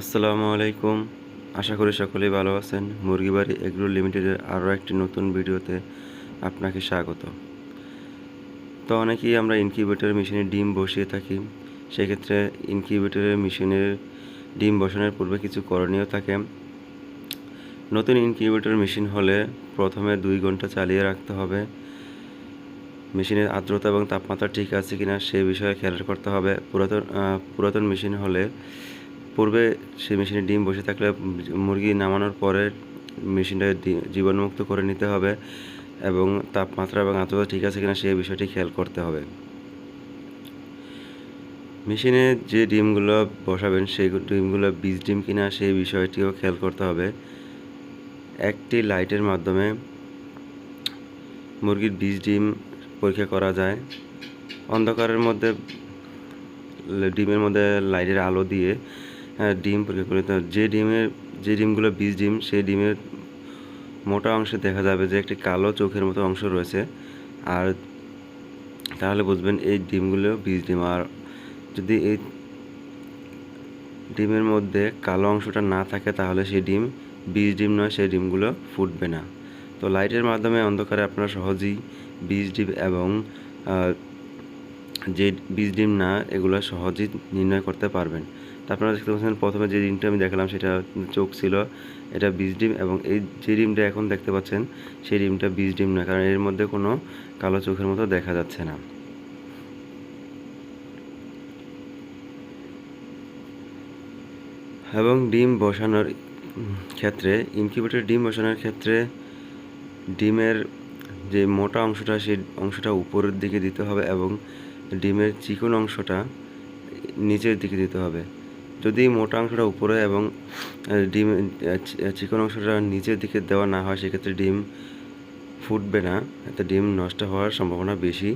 আসসালামু আলাইকুম। আশা করি সকলেই ভালো আছেন। মুরগিবাড়ি এগ্রো লিমিটেডের আরও একটি নতুন ভিডিওতে আপনাকে স্বাগত। তো অনেকেই আমরা ইনকিউবেটর মেশিনে ডিম বসিয়ে থাকি। সেক্ষেত্রে ইনকিউবেটরের মেশিনের ডিম বসানোর পূর্বে কিছু করণীয় থাকে। নতুন ইনকিউবেটর মেশিন হলে প্রথমে দুই ঘণ্টা চালিয়ে রাখতে হবে। মেশিনের আর্দ্রতা এবং তাপমাত্রা ঠিক আছে কিনা সে বিষয়ে খেয়াল করতে হবে। পুরাতন পুরাতন মেশিন হলে পূর্বে সেই মেশিনে ডিম বসে থাকলে মুরগি নামানোর পরে মেশিনটা জীবাণুমুক্ত করে নিতে হবে এবং তাপমাত্রা এবং আর্দ্রতা ঠিক আছে কিনা সেই বিষয়টি খেয়াল করতে হবে। মেশিনে যে ডিমগুলো বসাবেন, সেই ডিমগুলো বীজ ডিম কিনা সেই বিষয়টিও খেয়াল করতে হবে। একটি লাইটের মাধ্যমে মুরগির বীজ ডিম পরীক্ষা করা যায়। অন্ধকারের মধ্যে, ডিমের মধ্যে লাইটের আলো দিয়ে ডিম পরীক্ষা করে নিতে যে ডিমের, যে ডিমগুলো বীজ ডিম, সেই ডিমের মোটা অংশে দেখা যাবে যে একটি কালো চোখের মতো অংশ রয়েছে। আর তাহলে বুঝবেন এই ডিমগুলো বীজ ডিম। আর যদি এই ডিমের মধ্যে কালো অংশটা না থাকে, তাহলে সেই ডিম বীজ ডিম নয়, সেই ডিমগুলো ফুটবে না। তো লাইটের মাধ্যমে অন্ধকারে আপনারা সহজেই বীজ ডিম এবং যে বীজ ডিম না, এগুলো সহজেই নির্ণয় করতে পারবেন। তা আপনারা দেখতে পাচ্ছেন, প্রথমে যে ডিমটা আমি দেখালাম, সেটা চোখ ছিল। এটা বীজ ডিম এবং এই যে ডিমটা এখন দেখতে পাচ্ছেন, সেই ডিমটা বীজ ডিম না, কারণ এর মধ্যে কোনো কালো চোখের মতো দেখা যাচ্ছে না। এবং ডিম বসানোর ক্ষেত্রে, ইনকিউবেটর ডিম বসানোর ক্ষেত্রে ডিমের যে মোটা অংশটা, সেই অংশটা উপরের দিকে দিতে হবে এবং ডিমের চিকন অংশটা নিচের দিকে দিতে হবে। যদি মোটা অংশটা উপরে এবং ডিম চিকন অংশটা নিচের দিকে দেওয়া না হয়, সেক্ষেত্রে ডিম ফুটবে না। এতে ডিম নষ্ট হওয়ার সম্ভাবনা বেশি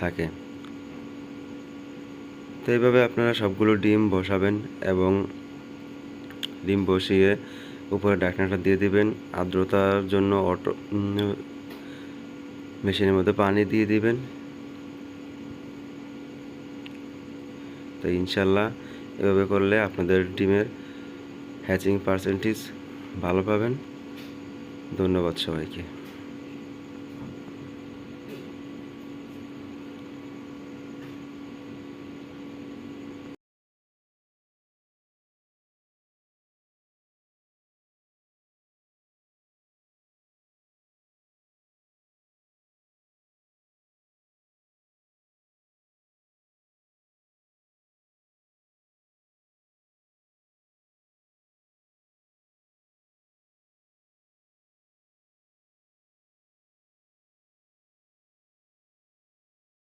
থাকে। তো এইভাবে আপনারা সবগুলো ডিম বসাবেন এবং ডিম বসিয়ে উপরে ঢাকনাটা দিয়ে দিবেন। আর্দ্রতার জন্য অটো মেশিনের মধ্যে পানি দিয়ে দিবেন। ইনশাল্লাহ এভাবে করলে আপনাদের ডিমের হ্যাচিং পার্সেন্টেজ ভালো পাবেন। ধন্যবাদ সবাইকে।